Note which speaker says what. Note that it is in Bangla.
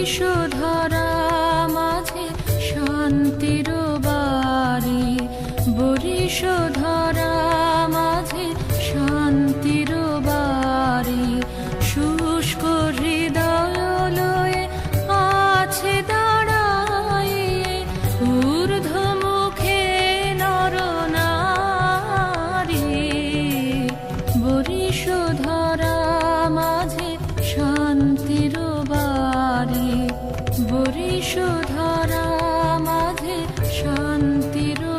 Speaker 1: ধরা মাঝে শান্তির বাড়ি বরিশ ধরা মাঝে শান্তির বাড়ি শুষ্ক হৃদয় লয়ে আছে দাঁড়ায় ঊর্ধ্ব মুখে নর নারী। বরিশ মাঝে বরিশুধরা মাঝে শান্তির